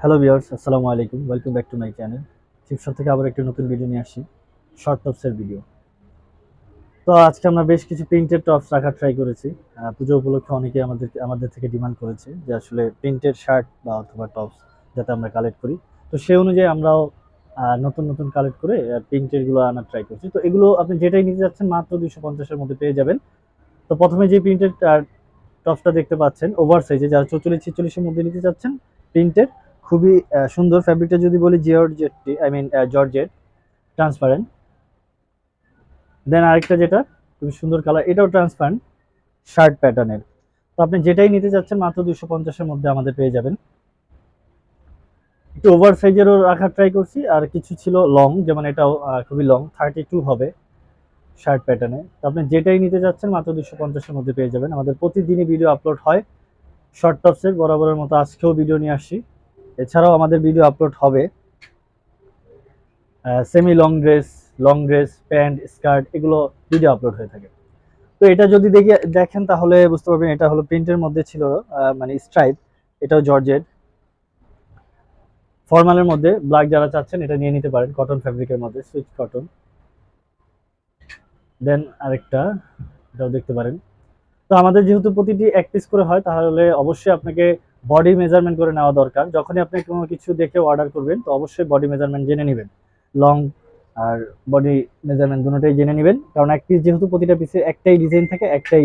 Hello viewers আসসালামু আলাইকুম welcome back to my channel Cheap Shop থেকে আবার একটি নতুন ভিডিও নিয়ে আসি। শর্ট টপসের ভিডিও তো আজকে আমরা বেশ কিছু প্রিন্টেড টপস রাখার ট্রাই করেছি। পুজো উপলক্ষে অনেকে আমাদের আমাদের থেকে ডিমান্ড করেছে যে আসলে প্রিন্টেড শার্ট বা অথবা টপস যাতে আমরা কালেক্ট করি। তো সেই অনুযায়ী আমরাও নতুন নতুন কালেক্ট করে প্রিন্টেডগুলো আনার ট্রাই করছি। তো এগুলো আপনি যেটাই নিতে যাচ্ছেন মাত্র দুইশো পঞ্চাশের মধ্যে পেয়ে যাবেন। তো প্রথমে যে প্রিন্টেড টপসটা দেখতে পাচ্ছেন ওভার সাইজে যারা চৌচল্লিশ ছেচল্লিশের মধ্যে নিতে চাচ্ছেন প্রিন্টেড খুবই সুন্দর ফ্যাব্রিকটা যদি বলি জিওরজেটটি I mean georgette transparent then আরেকটা যেটা, খুবই সুন্দর কালার এটাও ট্রান্সপারেন্ট শার্ট প্যাটার্নের তো আপনি যেটাই নিতে চাচ্ছেন, মাত্র দুশো পঞ্চাশের মধ্যে আমাদের পেয়ে যাবেন। একটু ওভার সাইজেরও রাখার ট্রাই করছি, আর কিছু ছিল লং যেমন এটাও খুবই লং থার্টি টু হবে শার্ট প্যাটার্নে তো আপনি যেটাই নিতে যাচ্ছেন মাত্র দুশো পঞ্চাশের মধ্যে পেয়ে যাবেন। আমাদের প্রতিদিনই ভিডিও আপলোড হয় শর্ট টপসের বরাবরের মতো আজকেও ভিডিও নিয়ে আসছি। এছাড়াও আমাদের ভিডিও আপলোড হবে। Semi long dress long dress pant skirt এগুলো ভিডিও আপলোড হয়ে থাকে। তো এটা যদি দেখি, দেখেন তাহলে বুঝতে পারবেন এটা হলো প্রিন্টের মধ্যে ছিল মানে স্ট্রাইপ এটাও জর্জেট। ফর্মালের মধ্যে ব্ল্যাক যারা চাচ্ছেন এটা নিয়ে নিতে পারেন কটন ফ্যাব্রিকের মধ্যে সুইচ কটন দেন আরেকটা, এটাও দেখতে পারেন। তো আমাদের যেহেতু প্রতিটি এক পিস করে হয়, তাহলে অবশ্যই আপনাকে বডি মেজারমেন্ট করে নেওয়া দরকার। যখনই আপনি কোনো কিছু দেখে অর্ডার করবেন, তো অবশ্যই বডি মেজারমেন্ট জেনে নেবেন। লং আর বডি মেজারমেন্ট দুটোটাই জেনে নেবেন। কারণ এক পিস যেহেতু প্রতিটা পিসে একটাই ডিজাইন থাকে, একটাই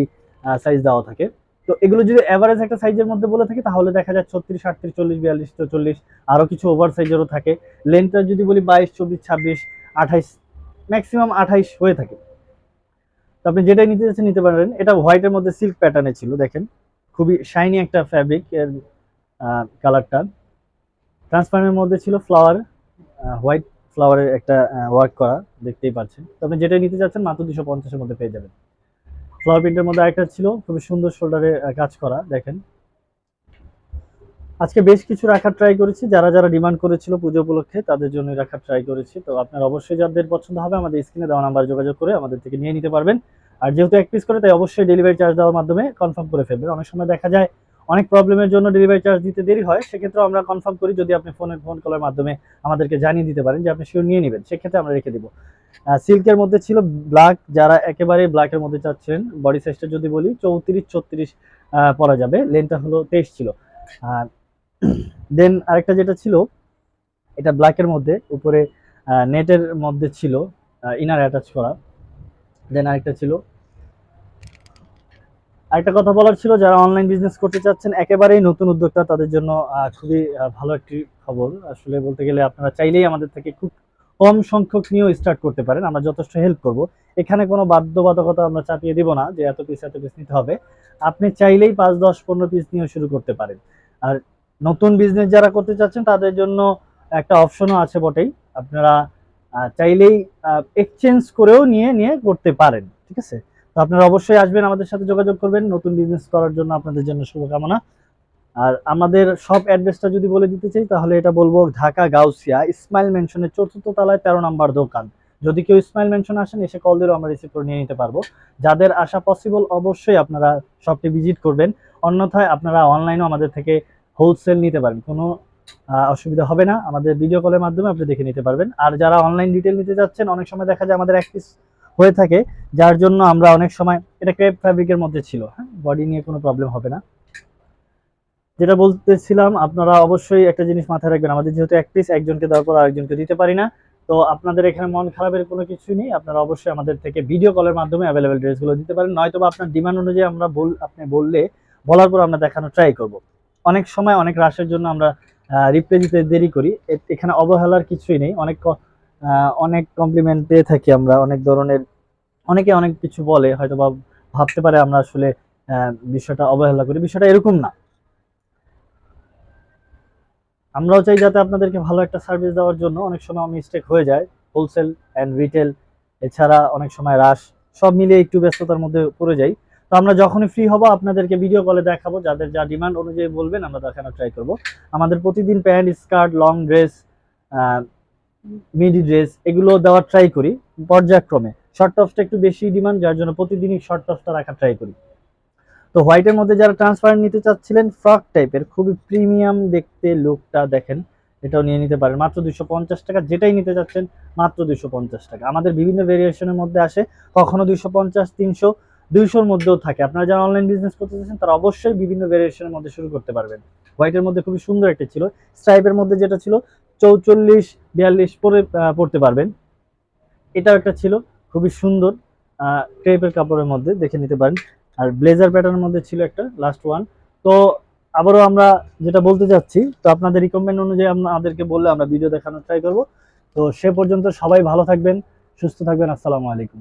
সাইজ দেওয়া থাকে। তো এগুলো যদি অ্যাভারেজ একটা সাইজের মধ্যে বলে থাকি, তাহলে দেখা যায় ছত্রিশ, আটত্রিশ, চল্লিশ, বিয়াল্লিশ চল্লিশ আরও কিছু ওভার সাইজেরও থাকে। লেন্থটা যদি বলি বাইশ, চব্বিশ, ছাব্বিশ, আঠাইশ ম্যাক্সিমাম আঠাইশ হয়ে থাকে। তো আপনি যেটাই নিতে চাচ্ছেন নিতে পারেন। এটা হোয়াইটের মধ্যে সিল্ক প্যাটার্নে ছিল, দেখেন। খুবই শাইনি একটা ফ্যাব্রিক এর কালারটা। ট্রান্সপারেন্টের মধ্যে ছিল ফ্লাওয়ার হোয়াইট ফ্লাওয়ারের একটা ওয়ার্ক করা, দেখতেই পাচ্ছেন। তো আপনি যেটাই নিতে চাচ্ছেন, মাত্র দুশো পঞ্চাশের মধ্যে পেয়ে যাবেন। ফ্লাওয়ার প্রিন্টের মধ্যে আরেকটা ছিল, খুবই সুন্দর শোল্ডারে কাজ করা, দেখেন। আজকে বেশ কিছু রাখার ট্রাই করেছি। যারা যারা ডিমান্ড করেছিল পুজো উপলক্ষে, তাদের জন্য রাখার ট্রাই করেছি। তো আপনার অবশ্যই যাদের পছন্দ হবে, আমাদের স্ক্রিনে দেওয়া নাম্বার যোগাযোগ করে আমাদের থেকে নিয়ে নিতে পারবেন। আর যেহেতু এক পিস করে, তাই অবশ্যই ডেলিভারি চার্জ দেওয়ার মাধ্যমে কনফার্ম করে ফেলবেন। অনেক সময় দেখা যায় অনেক প্রবলেমের জন্য ডেলিভারি চার্জ দিতে দেরি হয় সেক্ষেত্রে আমরা কনফার্ম করি যদি আপনি ফোনে ফোন কলের মাধ্যমে আমাদেরকে জানিয়ে দিতে পারেন যে আপনি শিওর নিয়ে নেবেন, সেক্ষেত্রে আমরা রেখে দিব। সিল্কের মধ্যে ছিল ব্ল্যাক যারা একেবারে ব্ল্যাকের মধ্যে চাচ্ছেন বডি সাইজটা যদি বলি চৌত্রিশ, ছত্রিশ পরা যাবে লেনটা হলো তেইশ ছিল। আর দেন আরেকটা যেটা ছিল, এটা ব্ল্যাকের মধ্যে, উপরে নেটের মধ্যে ছিল ইনার অ্যাটাচ করা। দেন আরেকটা ছিল আরেকটা কথা বলার ছিল, যারা অনলাইন বিজনেস করতে চাচ্ছেন, একেবারেই নতুন উদ্যোক্তা, তাদের জন্য খুবই ভালো একটি খবর। আসলে বলতে গেলে আপনারা চাইলেই আমাদের থেকে খুব কম সংখ্যক নিয়েও স্টার্ট করতে পারেন। আমরা যথেষ্ট হেল্প করব। এখানে কোনো বাধ্যবাধকতা আমরা চাপিয়ে দিব না যে এত পিস এত পিস নিতে হবে। আপনি চাইলেই পাঁচ, দশ, পনেরো পিস নিয়েও শুরু করতে পারেন। আর নতুন বিজনেস যারা করতে চাচ্ছেন, তাদের জন্য একটা অপশনও আছে বটেই। আপনারা চাইলেই এক্সচেঞ্জ করেও নিয়ে নিয়ে করতে পারেন। ঠিক আছে? তো আপনারা অবশ্যই আসবেন, আমাদের সাথে যোগাযোগ করবেন। নতুন বিজনেস করার জন্য আপনাদের জন্য শুভকামনা। আর আমাদের সব অ্যাড্রেসটা যদি বলে দিতে চাই, তাহলে এটা বলব ঢাকা গাউসিয়া ইসমাইল মেনশনের চতুর্থ তলায় তেরো নম্বর দোকান। যদি কেউ ইসমাইল মেনশন আসেন, এসে কল দিলেও আমরা রিসিভ করে নিয়ে নিতে পারব। যাদের আসা পসিবল অবশ্যই আপনারা শপটি ভিজিট করবেন। অন্যথায় আপনারা অনলাইনেও আমাদের থেকে হোলসেল নিতে পারেন কোনো অসুবিধা হবে না। আমাদের ভিডিও কলের মাধ্যমে আপনি দেখে নিতে পারবেন। আর যারা অনলাইন ডিটেল নিতে যাচ্ছেন, অনেক সময় দেখা যায় আমাদের এক পিস হয়ে থাকে, যার জন্য আমরা অনেক সময় এটা ক্রেপ ফ্যাব্রিকের মধ্যে ছিল হ্যাঁ? বডি নিয়ে কোনো প্রবলেম হবে না। যেটা বলতেছিলাম, আপনারা অবশ্যই একটা জিনিস মাথায় রাখবেন, আমাদের যেহেতু এক পিস একজনকে দেওয়ার পর আরেকজনকে দিতে পারি না। তো আপনাদের এখানে মন খারাপের কোনো কিছুই নেই, আপনারা অবশ্যই আমাদের থেকে ভিডিও কলের মাধ্যমে অ্যাভেলেবেল ড্রেসগুলো দিতে পারেন। নয়তো বা আপনার ডিমান্ড অনুযায়ী আমরা বল, আপনি বললে, বলার পর আমরা দেখানো ট্রাই করব। অনেক সময় অনেক রাশের জন্য আমরা রিপ্লাই দিতে দেরি করি। এখানে অবহেলার কিছুই নেই। অনেক অনেক কমপ্লিমেন্ট পেয়ে থাকি আমরা, অনেক ধরনের, অনেকে অনেক কিছু বলে হয়তো বা ভাবতে পারে আমরা আসলে বিষয়টা অবহেলা করি, বিষয়টা এরকম না। আমরাও চাই যাতে আপনাদেরকে ভালো একটা সার্ভিস দেওয়ার জন্য, অনেক সময় মিস্টেক হয়ে যায় হোলসেল অ্যান্ড রিটেল এছাড়া অনেক সময় রাশ সব মিলিয়ে একটু ব্যস্ততার মধ্যে পড়ে যাই। তো আমরা যখনই ফ্রি হব, আপনাদেরকে ভিডিও কলে দেখাবো, যাদের যা ডিমান্ড অনুযায়ী বলবেন, আমরা দেখানোর ট্রাই করব। আমাদের প্রতিদিন pant skirt long dress midi dress, এগুলো দেওয়ার ট্রাই করি, পর্যায়ক্রমে। শর্ট টপসটা একটু বেশি ডিমান্ড যার জন্য প্রতিদিনই শর্ট টপসটা রাখার ট্রাই করি। তো হোয়াইটের মধ্যে যারা ট্রান্সপারেন্ট নিতে চাচ্ছিলেন ফ্রক টাইপের খুবই প্রিমিয়াম দেখতে লুকটা দেখেন, এটাও নিয়ে নিতে পারেন। মাত্র দুশো পঞ্চাশ টাকা, যেটাই নিতে চাচ্ছেন, মাত্র দুশো পঞ্চাশ টাকা। আমাদের বিভিন্ন ভেরিয়েশনের মধ্যে আসে, কখনো দুশো পঞ্চাশ, তিনশো, দুইশোর মধ্যেও থাকে। আপনারা যারা অনলাইন বিজনেস করতে চাচ্ছেন, তারা অবশ্যই বিভিন্ন ভেরিয়েশনের মধ্যে শুরু করতে পারবেন। হোয়াইটের মধ্যে খুবই সুন্দর একটা ছিল। স্ট্রাইপের মধ্যে যেটা ছিল চৌচল্লিশ, বিয়াল্লিশ পরে পড়তে পারবেন। এটাও একটা ছিল, খুবই সুন্দর ক্রেপের কাপড়ের মধ্যে দেখে নিতে পারেন। আর ব্লেজার প্যাটার্নের মধ্যে ছিল একটা লাস্ট ওয়ান তো আবারও আমরা যেটা বলতে চাচ্ছি, তো আপনাদের রিকমেন্ড অনুযায়ী আমাদেরকে বললে আমরা ভিডিও দেখানোর ট্রাই করব। তো সে পর্যন্ত সবাই ভালো থাকবেন, সুস্থ থাকবেন, আসসালামু আলাইকুম।